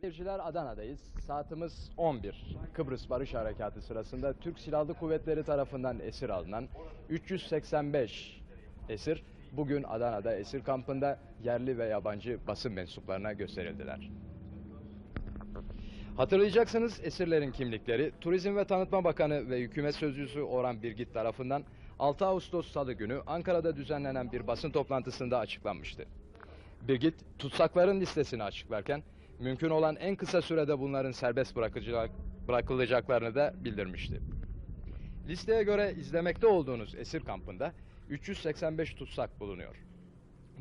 Seyirciler Adana'dayız. Saatimiz 11. Kıbrıs Barış Harekatı sırasında Türk Silahlı Kuvvetleri tarafından esir alınan 385 esir bugün Adana'da esir kampında yerli ve yabancı basın mensuplarına gösterildiler. Hatırlayacaksınız esirlerin kimlikleri Turizm ve Tanıtma Bakanı ve Hükümet Sözcüsü Orhan Birgit tarafından 6 Ağustos Salı günü Ankara'da düzenlenen bir basın toplantısında açıklanmıştı. Birgit tutsakların listesini açıklarken mümkün olan en kısa sürede bunların serbest bırakılacaklarını da bildirmişti. Listeye göre izlemekte olduğunuz esir kampında 385 tutsak bulunuyor.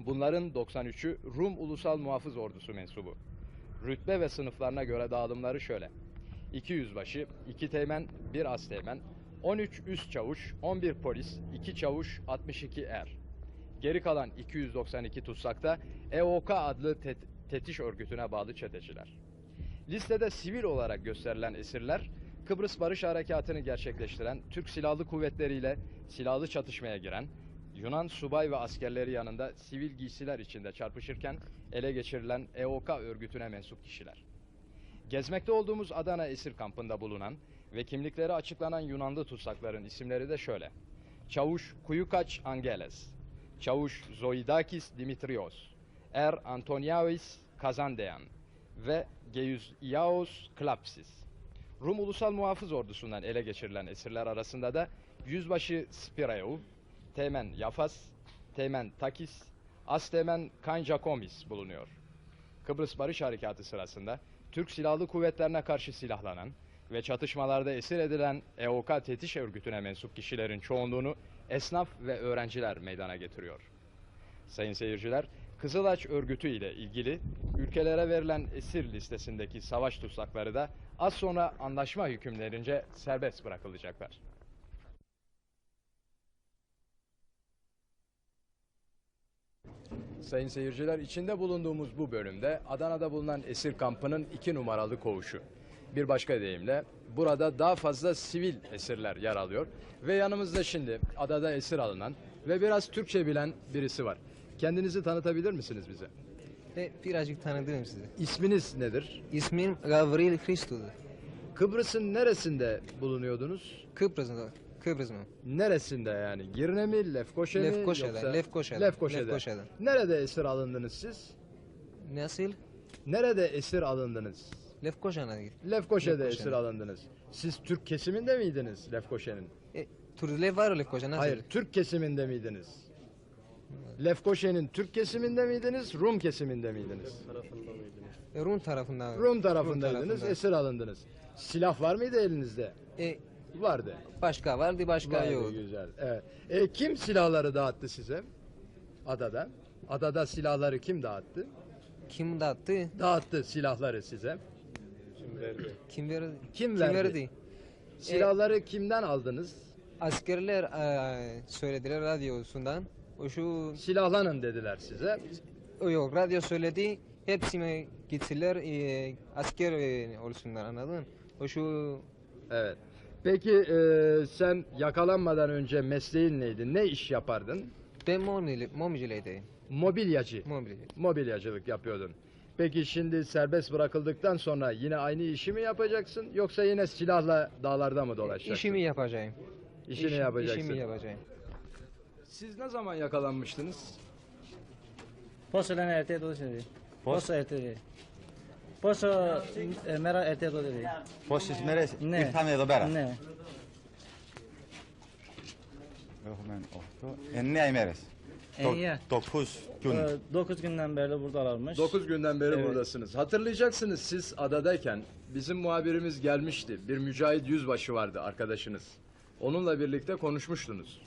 Bunların 93'ü Rum Ulusal Muhafız Ordusu mensubu. Rütbe ve sınıflarına göre dağılımları şöyle. 2 yüzbaşı, 2 teğmen, 1 asteğmen, 13 üst çavuş, 11 polis, 2 çavuş, 62 er. Geri kalan 292 tutsakta EOK adlı tetiş örgütüne bağlı çeteciler. Listede sivil olarak gösterilen esirler Kıbrıs Barış Harekatı'nı gerçekleştiren Türk Silahlı Kuvvetleri ile silahlı çatışmaya giren Yunan subay ve askerleri yanında sivil giysiler içinde çarpışırken ele geçirilen EOK örgütüne mensup kişiler. Gezmekte olduğumuz Adana esir kampında bulunan ve kimlikleri açıklanan Yunanlı tutsakların isimleri de şöyle. Çavuş Kuyukaç Angeles, Çavuş Zoidakis Dimitrios, Er Antoniavis Kazandeyan ve Geüziaos Klapsis. Rum Ulusal Muhafız Ordusu'ndan ele geçirilen esirler arasında da Yüzbaşı Spireu, Teğmen Yafas, Teğmen Takis, Asteğmen Kanjakomis bulunuyor. Kıbrıs Barış Harekatı sırasında Türk Silahlı Kuvvetlerine karşı silahlanan ve çatışmalarda esir edilen EOK Tetiş Örgütü'ne mensup kişilerin çoğunluğunu esnaf ve öğrenciler meydana getiriyor. Sayın seyirciler, Kızılaç örgütü ile ilgili ülkelere verilen esir listesindeki savaş tutsakları da az sonra anlaşma hükümlerince serbest bırakılacaklar. Sayın seyirciler, içinde bulunduğumuz bu bölümde Adana'da bulunan esir kampının iki numaralı koğuşu. Bir başka deyimle burada daha fazla sivil esirler yer alıyor. Ve yanımızda şimdi adada esir alınan ve biraz Türkçe bilen birisi var. Kendinizi tanıtabilir misiniz bize? E, birazcık tanıdığım sizi. İsminiz nedir? İsmim Gavril Christo'dur. Kıbrıs'ın neresinde bulunuyordunuz? Kıbrıs'da. Kıbrıs mı? Neresinde yani? Girne mi, Lefkoşa mı? Lefkoşa'da, yoksa- Lefkoşa'da, Lefkoşa'da. Lefkoşa'da. Nerede esir alındınız siz? Nasıl? Nerede esir alındınız? Lefkoşa'na git. Lefkoşa'da Lefkoşa'da. esir alındınız. Siz Türk kesiminde miydiniz Lefkoşa'nın? E, Turle var nasıl? Hayır, Türk kesiminde miydiniz? Lefkoşa'nın Türk kesiminde miydiniz, Rum kesiminde miydiniz? E, Rum tarafından. Rum tarafındaydınız, tarafından. esir alındınız. Silah var mıydı elinizde? E, Vardı. başka vardı başka Vardı, yok. güzel. Evet. E, kim silahları dağıttı size? Adada. Adada silahları kim dağıttı? Kim dağıttı? Dağıttı silahları size. Kim verdi? Kim verdi? Silahları kimden aldınız? Askerler e, söylediler radyosundan. Şu Silahlanın dediler size. o yok radyo söyledi. Hepsine gittiler e, asker e, olsunlar anladın? O şu Evet. Peki e, sen yakalanmadan önce mesleğin neydi? Ne iş yapardın? ben momili, momicileydi. Mobilyacı. Mobilya. Mobilyacılık yapıyordun. Peki şimdi serbest bırakıldıktan sonra yine aynı işi mi yapacaksın yoksa yine silahla dağlarda mı dolaşacaksın? İşimi yapacağım. İşini İşim- yapacaksın. İşimi yapacağım. Siz ne zaman yakalanmıştınız? Posso lana erte do dedi. Posso erte dedi. Posso e, mera erte do dedi. Πόσες μέρες Ναι. ήρθαμε εδώ πέρα. Ναι. Έχουμε 8, 9 ημέρες. Εννιά. Το, το kus gün. Ee, 9 günden beri buradalarmış. 9 günden beri Evet. buradasınız. Hatırlayacaksınız siz adadayken bizim muhabirimiz gelmişti. Bir mücahit yüzbaşı vardı arkadaşınız. Onunla birlikte konuşmuştunuz.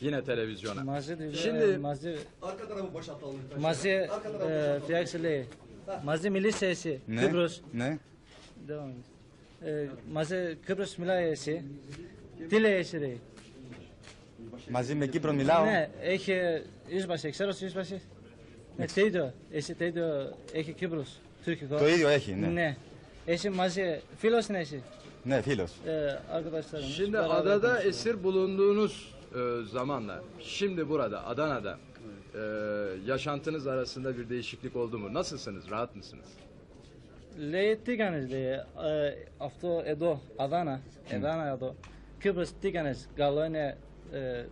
Yine televizyona. Mazı diyor. Şimdi- e, Mazı Arka tarafı boşaltalım. Mazı e, Fiyakseli. Mazı Milli Sesi. Ne? Kıbrıs. Ne? Devam et. E, Mazı Kıbrıs Milayesi. Dile esiri. Μαζί με Κύπρο μιλάω. Ναι, έχει Ισπαση, ξέρω τι Ισπαση. Ναι, το ίδιο. Εσύ το ίδιο έχει Κύπρος, τουρκικό. Το ίδιο έχει, ναι. Ναι. Εσύ μαζί, φίλος είναι εσύ. Ναι, φίλος. Ee, arkadaşlarım. Şimdi adada esir bulunduğunuz e, zamanla şimdi burada Adana'da e, yaşantınız arasında bir değişiklik oldu mu? Nasılsınız? Rahat mısınız? Λέει τι κάνεις, λέει, ε, αυτό εδώ, Αδάνα, Αδάνα εδώ. Κύπρος τι κάνεις, καλό είναι ε,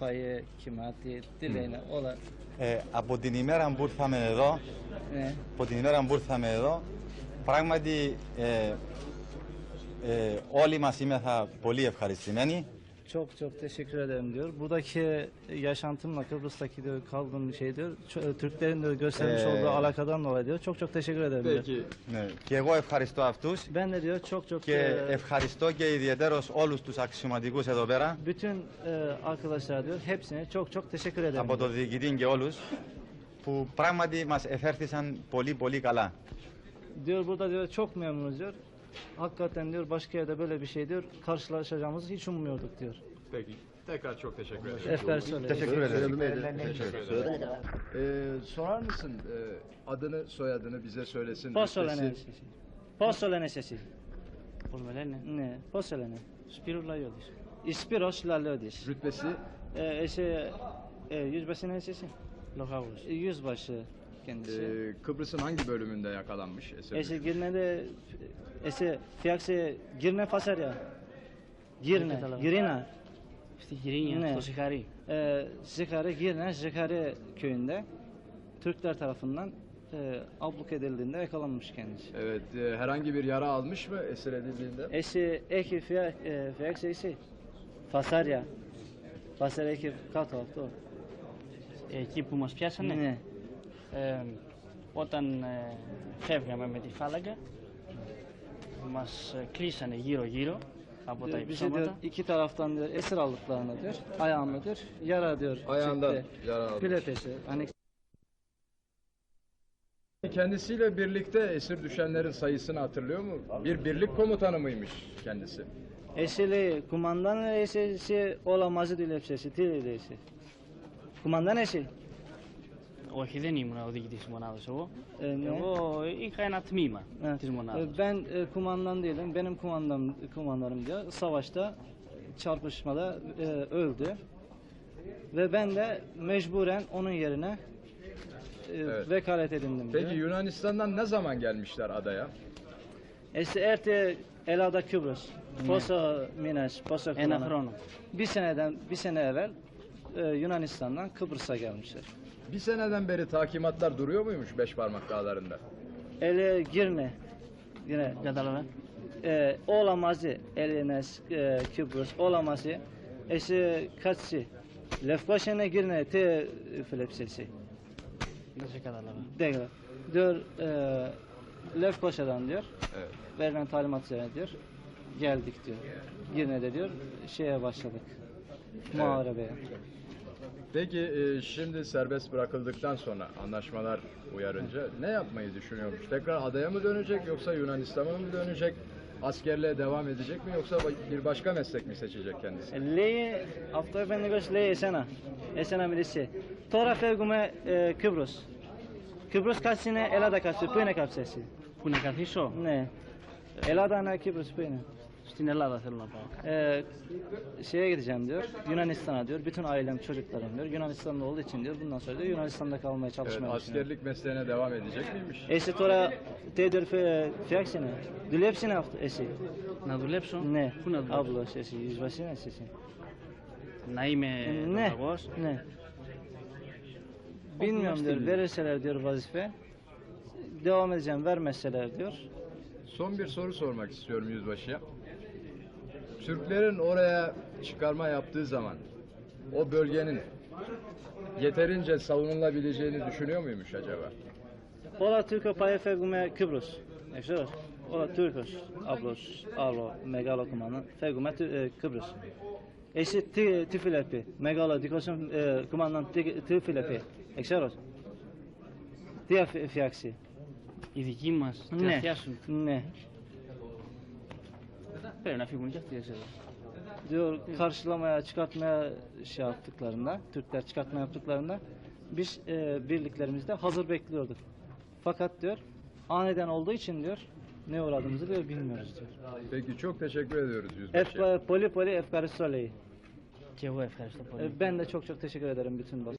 φαΐε, κοιμάτι, τι λένε, όλα. Ε, από την ημέρα που ήρθαμε εδώ, Ναι. από την ημέρα που ήρθαμε εδώ, πράγματι ε, ε, όλοι μας είμεθα πολύ ευχαριστημένοι. Çok çok teşekkür ederim diyor. Buradaki yaşantımla Kıbrıs'taki diyor kaldığım şey diyor. ço- Türklerin de göstermiş Ee, olduğu alakadan dolayı diyor. Çok çok teşekkür ederim diyor. Peki Ναι. Και εγώ ευχαριστώ αυτούς Ben de diyor çok çok και e, ευχαριστώ και ιδιαίτερος όλους τους αξιωματικούς εδώ πέρα, bütün e, arkadaşlar diyor hepsine çok çok teşekkür ederim. από diyor. το διοικητή και όλους, που πράγματι μας εφέρθησαν πολύ πολύ καλά. Diyor burada diyor çok memnunuz diyor. Hakikaten diyor başka yerde böyle bir şey diyor karşılaşacağımızı hiç ummuyorduk diyor. Peki. Tekrar çok teşekkür ederim. Efendim söyle. Teşekkür ederim. Teşekkür ederim. Ee, sorar mısın e, adını soyadını bize söylesin. Pasolene listesi. sesi. Pasolene sesi. Pulmelene. Ne? Pasolene. Spirula yodis. Ispiros la lodis. Rütbesi Eee şey e, yüzbaşı ne sesi? Logavus. E, yüzbaşı kendisi. e, Kıbrıs'ın hangi bölümünde yakalanmış esir? Eşi Girne de eşi Fiyaksi Girne Fasarya. Girne, καταλαβαίνω. Girina. Στη Γυρίνια, Ναι. στο Σιχαρί. E, Zikari, Girne, Zikari köyünde Türkler tarafından e, abluk edildiğinde yakalanmış kendisi. Evet e, herhangi bir yara almış mı esir edildiğinde? Eşi Eki Fiyak, e, Fiyaksi eşi Fasarya. Fasarya Eki kάτω αυτό. Εκεί που μας πιάσανε, Ναι. ε, όταν ε, φεύγαμε με τη φάλαγγα, μας ε, κλείσανε γύρω-γύρω από τα Diyor, bizi diyor υψώματα. iki taraftan diyor esir aldıklarını diyor. Ayağında diyor yara diyor. Ayağından çıktı. yara almış. Biletesi. Hani Kendisiyle birlikte esir düşenlerin sayısını hatırlıyor mu? Bir birlik komutanı mıymış kendisi? Eşili kumandan eşi olamazı diyor hepsi. Tiri de eşi. Kumandan eşi. Όχι, δεν ήμουν ο διοικητής της μονάδας εγώ. E, ne? Εγώ είχα ένα τμήμα Ha, της μονάδας. e, Ben e, kumandan değilim. Benim kumandan kumandanım diyor. Savaşta çarpışmada e, öldü. Ve ben de mecburen onun yerine e, Evet. vekalet edindim diyor. Peki Yunanistan'dan ne zaman gelmişler adaya? Esi erte Elada Kıbrıs. Poso Minas, Poso Ένα Kullan'a. χρόνο. Bir seneden bir sene evvel e, Yunanistan'dan Kıbrıs'a gelmişler. Bir seneden beri takimatlar duruyor muymuş beş parmak dağlarında? Ele girme. Yine gadalara. E, ee, olamazı eline e, Kıbrıs olamazı. Eşi kaçsı. Lefkoşene girne te filepsesi. Nasıl kadarlara? Değil. Diyor e, Lefkoşa'dan diyor. Evet. Verilen talimat diyor. Geldik diyor. Girne'de diyor. Şeye başladık. Muharebeye. Evet. Peki e, şimdi serbest bırakıldıktan sonra anlaşmalar uyarınca ne yapmayı düşünüyormuş? Tekrar adaya mı dönecek yoksa Yunanistan'a mı dönecek? Askerliğe devam edecek mi yoksa ba- bir başka meslek mi seçecek kendisi? Λέει, αυτό επενδύγος λέει εσένα, εσένα μιλήσει. Τώρα φεύγουμε ε, Κύπρος. Κύπρος κάτσε είναι Ελλάδα κάτσε. Πού είναι κάτσε εσύ. Πού να καθίσω, Ναι. Ελλάδα είναι Kıbrıs πού είναι. στην Ελλάδα θέλω να πάω. Ee, şeye gideceğim diyor. Yunanistan'a diyor. Bütün ailem, çocuklarım diyor. Yunanistan'da olduğu için diyor. Bundan sonra diyor Yunanistan'da kalmaya Evet, çalışmaya düşünüyorum. askerlik mesleğine devam edecek miymiş? Εσύ τώρα τι διορφέ φτιάξει να δουλέψει να αυτό εσύ. Να δουλέψω, Ναι, πού να δουλέψω, Αύλος εσύ, εις βασίνας εσύ. να είμαι Ναι, ναυαγός. ναι. Bilmiyorum diyor, istemiyorum. verirseler diyor vazife. Devam edeceğim, vermezseler diyor. Son bir soru sormak istiyorum yüzbaşıya. Türklerin oraya çıkarma yaptığı zaman o bölgenin yeterince savunulabileceğini düşünüyor muymuş acaba? Όλα Τούρκο πάει φεύγουμε Κύπρος. Ξέρεις, όλα Τούρκος, απλός, άλλο μεγάλο κομμάτι. Φεύγουμε Του- ε, Κύπρος. Εσύ τι, τι φιλεπεί, μεγάλο δικό σου ε, κομμάτι, τι, τι φιλεπεί, ξέρεις. Τι θα φι- φτιάξει. Οι δικοί μας τι να Ναι, φτιάσουν. ναι. Böyle nafif bulunacak diye söylüyorum. Diyor karşılamaya, çıkartmaya şey yaptıklarında, Türkler çıkartma yaptıklarında biz e, birliklerimizde hazır bekliyorduk. Fakat diyor aniden olduğu için diyor ne uğradığımızı diyor bilmiyoruz diyor. Peki çok teşekkür ediyoruz Yüzbaşı. Ef- poli poli efkaristoleyi. Cevu efkaristopoli. Ben de çok çok teşekkür ederim bütün basın.